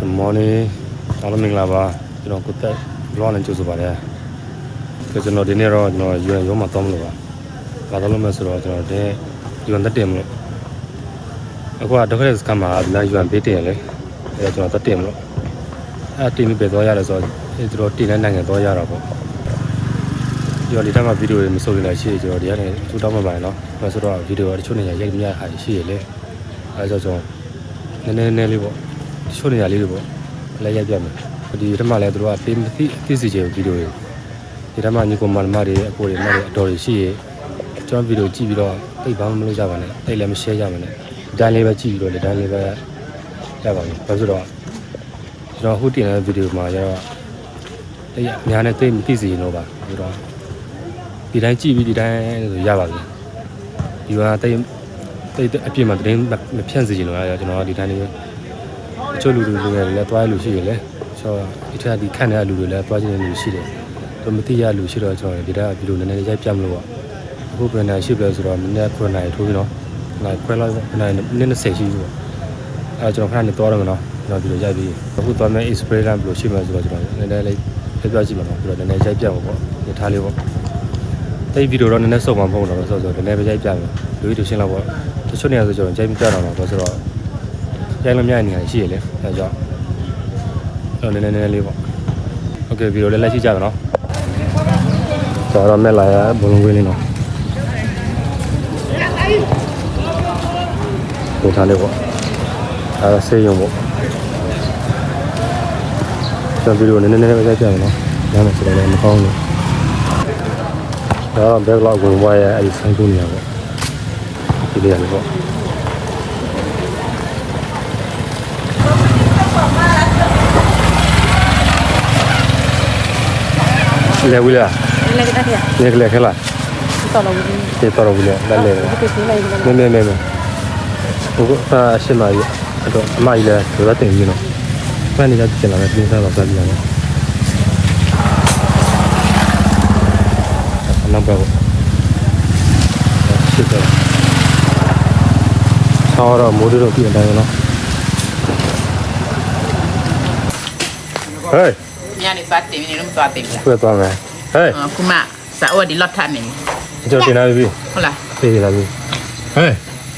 Good morning အားလုံးမင်္ဂလာပါကျွန်တော်ကိုတက် vlog နဲ့ကြိုဆိုပါတယ်ဆိုကျွန်တော်ဒီနေ့တော့ကျွန်တော်ရွံရုံးမှာတောင်းမလို့ပါဘာလို့လဲမဆိုတော့ကျွန်တော်ဒီရွံတက်တင်မလို့အခုကဒုက္ခရစကမှာဒီနေ့ရွံပေးတင်ရလေအဲကျွန်တော်တက်တင်မလို့အဲတင်ပြီးပဲသွားရတယ်ဆိုတော့အဲကျွန်တော်တင်တဲ့နိုင်ငံသွားရတာပေါ့ကျွန်တော်ဒီထက်မှဗီဒီယိုတွေမစိုးနေတာရှိတယ်ကျွန်တော်ဒီကနေထူတောင်းမှာပါနော်အဲဆိုတော့ဗီဒီယိုတချို့နေရာရိုက်မရဟာရှိရလေအဲဆိုတော့ကျွန်တော်နည်းနည်းနည်းလေးပေါ့ တချို့နေရာလေးတွေပေါ့လည်းရိုက်ပြမယ်ဒီထက်မှလည်းသူတို့ကပေးမသိသိစီချင်ဗီဒီယိုတွေဒီထက်မှညီကောင်မမတွေအကိုတွေမတွေအတော်တွေရှိရေကျွန်တော်ဗီဒီယိုကြည့်ပြီးတော့တိတ်ဘာမှမလုပ်ကြပါနဲ့တိတ်လည်းမ share ကြပါနဲ့ဒီတိုင်းလေးပဲကြည့်ပြီးတော့ဒီတိုင်းလေးပဲရပါမယ်ဘာလို့ဆိုတော့ကျွန်တော်အခုတင်တဲ့ဗီဒီယိုမှာကျတော့တိတ်အများနဲ့တိတ်မသိစီရင်တော့ပါဆိုတော့ဒီတိုင်းကြည့်ပြီးဒီတိုင်းဆိုရပါပြီဒီကတိတ်တိတ်အပြစ်မှာတင်းမဖြန့်စီရင်တော့ကျွန်တော်ဒီတိုင်းလေး တချို့လူတွေလည်းလည်းသွားရလူရှိရလေဆိုတော့ဒီထက်ဒီခန့်တဲ့လူတွေလည်းသွားခြင်းလူရှိတယ်သူမသိရလူရှိတော့ကျွန်တော်ဒီတက်ဒီလိုနည်းနည်းရိုက်ပြမလို့ပေါ့အခုပြန်နေရှိပြီဆိုတော့မနေ့9နိုင်ထိုးပြီးတော့နိုင်ခွဲလိုက်နိုင်နည်းနည်းဆက်ရှိပြီပေါ့အဲကျွန်တော်ခဏနေသွားရမယ်နော်ကျွန်တော်ဒီလိုရိုက်ပြီးအခုသွားမယ် spray lamp လို့ရှိမှဆိုတော့ကျွန်တော်နည်းနည်းလေးပြပြကြည့်မှာနော်ပြီးတော့နည်းနည်းရိုက်ပြမှာပေါ့ဒီထားလေးပေါ့တိတ်ဗီဒီယိုတော့နည်းနည်းစုံမှာမဟုတ်တော့ဆိုတော့နည်းနည်းပဲရိုက်ပြမယ်လူကြီးတို့ရှင်းတော့ပေါ့တချို့နေရာဆိုကျွန်တော်ရိုက်မပြတော့တော့ဆိုတော့ ရိုင်းလို့မရတဲ့နေရာရှိရလေအဲကြောင့်အဲ့လိုနည်းနည်းနည်းလေးပေါ့โอเคဗီဒီယိုလေးလက်ရှိကြမယ်နော်ဒါတော့မဲ့လာရဘုံလုံးဝင်းလေးနော်ဒီထားလေးပေါ့အဲဒါဆေးရုံပေါ့ကျွန်တော်ဗီဒီယိုနည်းနည်းနည်းပဲရိုက်ပြမယ်နော်ညနေဆိုတော့လည်းမကောင်းဘူးဒါတော့ backlog ကိုဝါရအဲ့ဒီဆိုင်ကူနေရပေါ့ဒီလေးရလေးပေါ့ le wila Nila kita dia. ne kle khala Kita lalu ini. te toro wila la le Kita sini lagi kita. me me me me ugo ta shin ma yi to ma yi le to da tin yi no fa ni ga tin la me tin sa ba sa bi no na ba shi ta sa ra mo de ro pi an dai no hey Nyani sate ini rum sate lah. ခွဲ သွားမယ် hey Kuma sa o di lot tan ni. ကျွန်တော်တင်လာပြီ Hola. ပြေးလာပြီ hey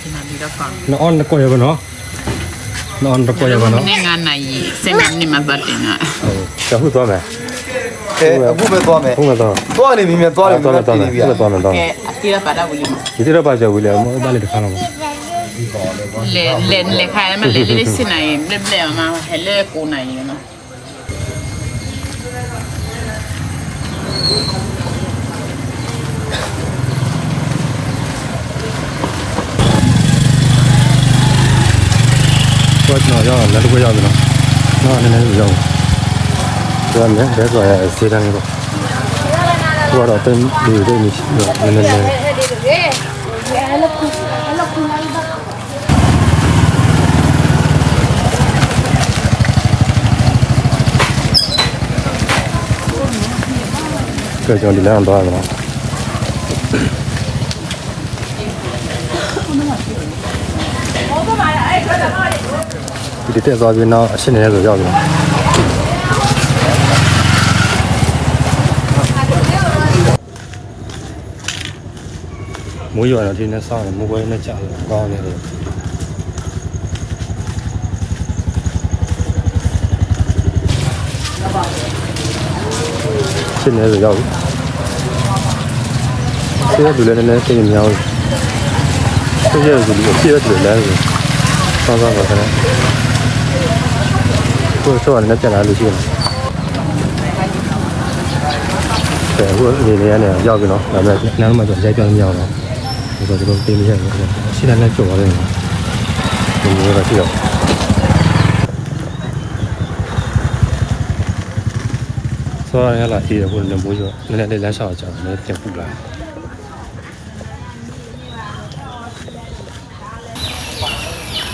Ina di lot kan. နော် on ကိုရပါနော်နော် on ကိုရပါနော် Ni ngana yi semen ni mazate na. ဟုတ်ကျွန်တော်သွားမယ်အဲအခုပဲသွားမယ်ဟုတ်မယ်တော့သွားနေမြင်မြင်သွားတယ်သွားမယ်သွားမယ်ဟုတ်သွားမယ်တော့ Ke akira pada buli. ဒီတော့ပါကြဝီလေမောဒါလေးတစ်ခါတော့ Le le le kaya ma le le sina yi. Le ble ma hele ko na yi no. တော့ကျွန်တော်ရောက်လက်တစ်ခွဲရောက်ပြီနော်နော်န ည်းနည်းရောက်သွားမယ်ဒါဆိုရစေးတန်းလေးပေါ့ဘောတော့တင်ဒီလိုနေရှိတော့နည်းနည်းနည်းကြောကျွန်တော် ဒီလမ်းသွားရမယ်နော်ဒီတက်သွားပြီးတော့အရှင်းနေရဆိုရောက်ပြီနော်မိုးရွာတော့ဒီနေ့စောင်းတယ်မိုးပွဲနဲ့ကြာတယ်ကောင်းနေတယ်ရှင်းနေဆိုရောက်ပြီဆေးရတူလည်းနည်းနည်းသိနေများဘူး ဆေးရတူလည်းဆေးရတူလည်းလည်းစောင်းစောင်းပါခဏကိုယ်စောင်းလည်းပြန်လာလို့ရှိတယ်တဲ့ဟိုအနေနဲ့ကနေရောက်ပြီနော်ဒါပေမဲ့နားမှာကျရိုက်ပြောင်းမရအောင်တော့ဒီတော့ကျွန်တော်ပြင်မရဘူးရှင်းတယ်နဲ့ကြော်ရတယ်နော်ဒီလိုတော့ရှိတော့ဆောရရလာအေးဟိုလည်းမိုးရောနည်းနည်းလေးလမ်းလျှောက်ကြတယ်နည်းပြန်ပူလာ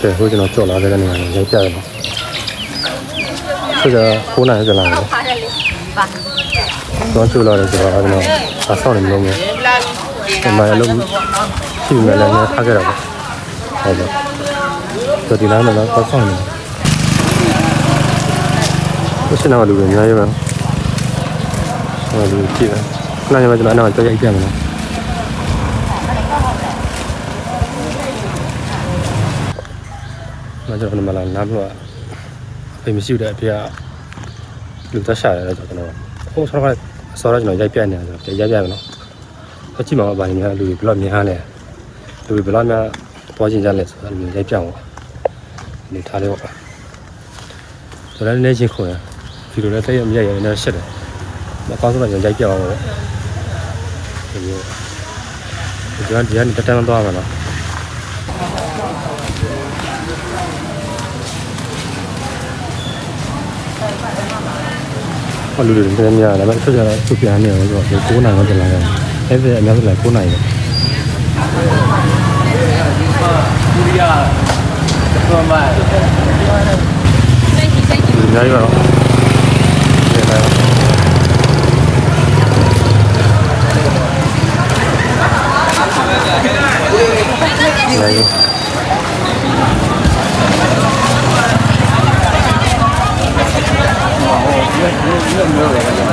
တဲ့ဟိုကျွန်တော်ကြော်လာတဲ့နေရာကိုရိုက်ပြရတယ်နော်ဆိုတော့ခိုးနိုင်ကြလားတော့ချူလာတယ်ဆိုတော့အဲ့တော့အဆောင်းနေမလို့မျိုးဒီမှာလည်းရှိနေလည်းလည်းထားခဲ့တာပေါ့ဟုတ်ကဲ့ဆိုဒီလမ်းမှာတော့ဆောင်းနေရှင်းတော့လူတွေအများကြီးပဲဟောလူကြည့်တယ်ခဏညမှာကျွန်တော်အနောက်ကြောက်ရိုက်ပြမယ်နော် မကျွန်တော်မလာနားလို့အဖေမရှိတဲ့အဖေကလူသက်ရှာရတယ်ဆိုတော့ကျွန်တော်ဟိုဆောရဆောရကျွန်တော်ရိုက်ပြနေတယ်ဆိုတော့ရိုက်ပြမယ်နော်အကြည့်မှာပါနေများလူတွေဘယ်လောက်များလဲလူတွေဘယ်လောက်များတွားကျင်ကြလဲဆိုတော့ရိုက်ပြအောင်နေထားလေးပေါ့ဆိုတော့လည်းချင်းခွန်ရဗီဒီယိုလည်းတိတ်မရိုက်ရရင်လည်းရှက်တယ်မကောင်းဆုံးတော့ကျွန်တော်ရိုက်ပြအောင်ပေါ့ဒီလိုဒီကဒီကနေတက်တန်းသွားမှာနော် ဟောလူတွေတည်းများတယ်ဒါပေမဲ့ဆက်ကြတော့သူပြန်နေတော့ဆိုတော့9နိုင်တော့ပြ န်လာတယ်အဲ့ဒါ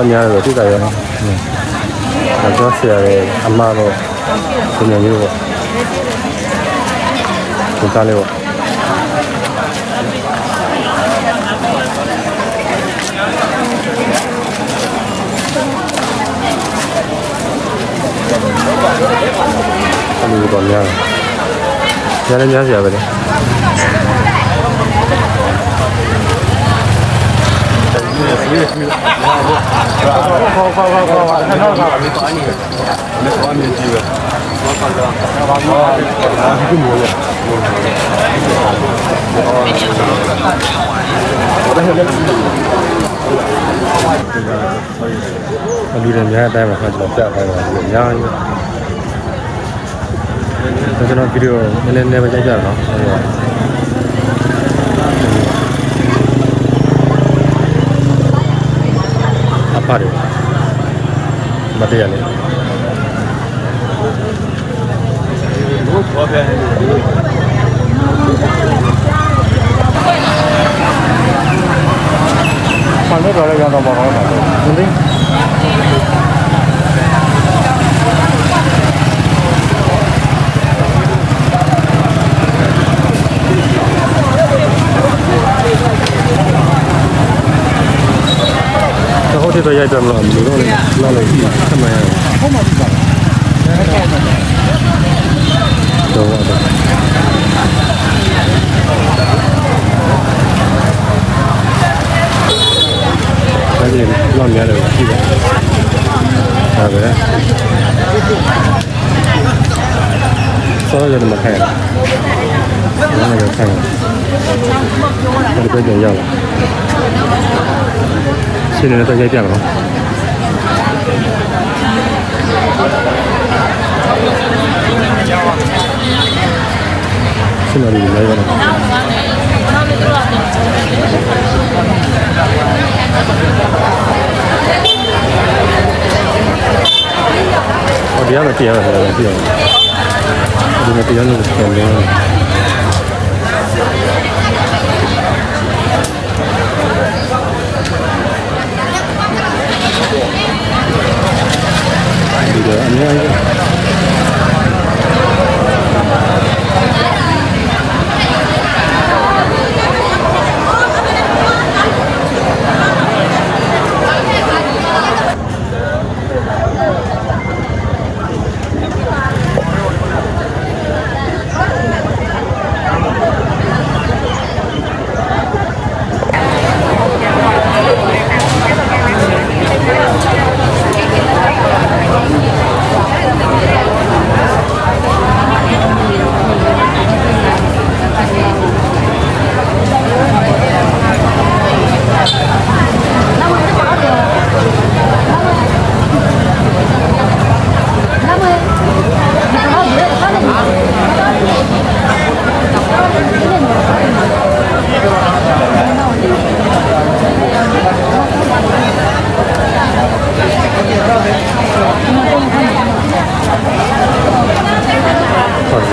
အများဆုံးလည်း9နိုင်တယ်ဒုတိယတော့မှဒီအများကြီးပါတော့ဒီလိုက်လို က်ဘလူဘလောက်များတယ်တိကျရောနော်အဲတော့ဆရာရဲ့အမတော့ဒီနေ့မျိုးပေါ့ဒီကားလေးပေါ့အလူတော့များတယ်များလည်းများစရာပဲလေအလူတွေများအတိုင်းမှာကျွန်တော်ပြတ်သွားတယ်အများကြီးကျွန်တော်ဗီဒီယိုနည်းနည်းနည်းပဲကြိုက်ကြတော့နော် အဲ့ဒါအဖရတယ်မတရားလေဆန်တော့လည်းရတော့ပါတော့တယ် ဒီနေ့တော့ဟုတ်တယ်တော့ရိုက်တယ်မလို့မလို့တော့လာလိုက်ပြီဆမှန်ရတယ်ဟုတ်မှာဒီကတော့တော့အဲ့ဒီလောက်များတယ်ကြည့်ပါဒါပဲဆောရရတယ်မခိုင်ဘူးဘာလဲခိုင်တယ် ဒီပဲကြောက်ရောက်လာရှင်းနေတော့ရိုက်ပြမလားရှင်းနေတယ်လိုက်ပါလားဟောဒီကမတရားရတယ်လည်းပြည့်အောင်ဒီမှာတရားလို့ပြန်လဲ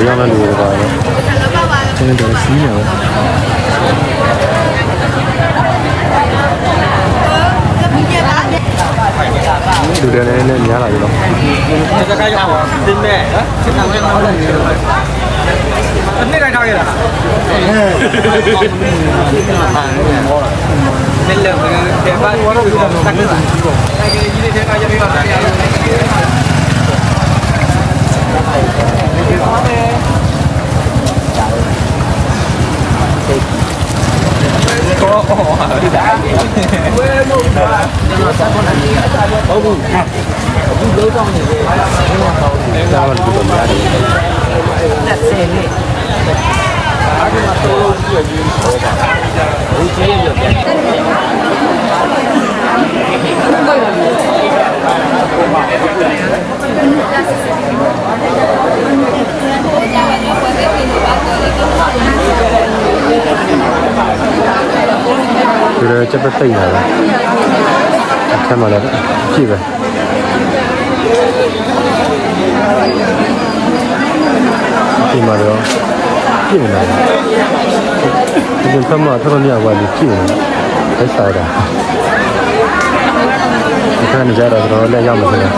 ရောက်လာလူတွေပါတော့ကျွန်တော်တို့စီးနေတော့လူတွေလည်းလည်းများလာပြီတော့ဒီစကားရောက်ပါသင်းမဲ့နော်စကားရောက်ပါလို့အနည်းတိုင်းထားခဲ့တာဟဲ့မင်းလည်းဘယ်ဘာဝါတော့တက်တာတက်တာဒီနေ့ထဲကရပြီးတော့တရားလို့ có đã ông ha cũng lối con thì ra mình cũng ra đi đặt xe đi Thank you. ချက်ပသိနေတယ်အထက်မှာလည်းကြည့်ပဲဒီမှာတော့ကြည့်နေတာဒီဖက်မှာတော်တော်များများကြည့်နေတာလက်စားတာဒီခါနေကြတော့တော့လည်းရောက်မှာဖြစ်တယ်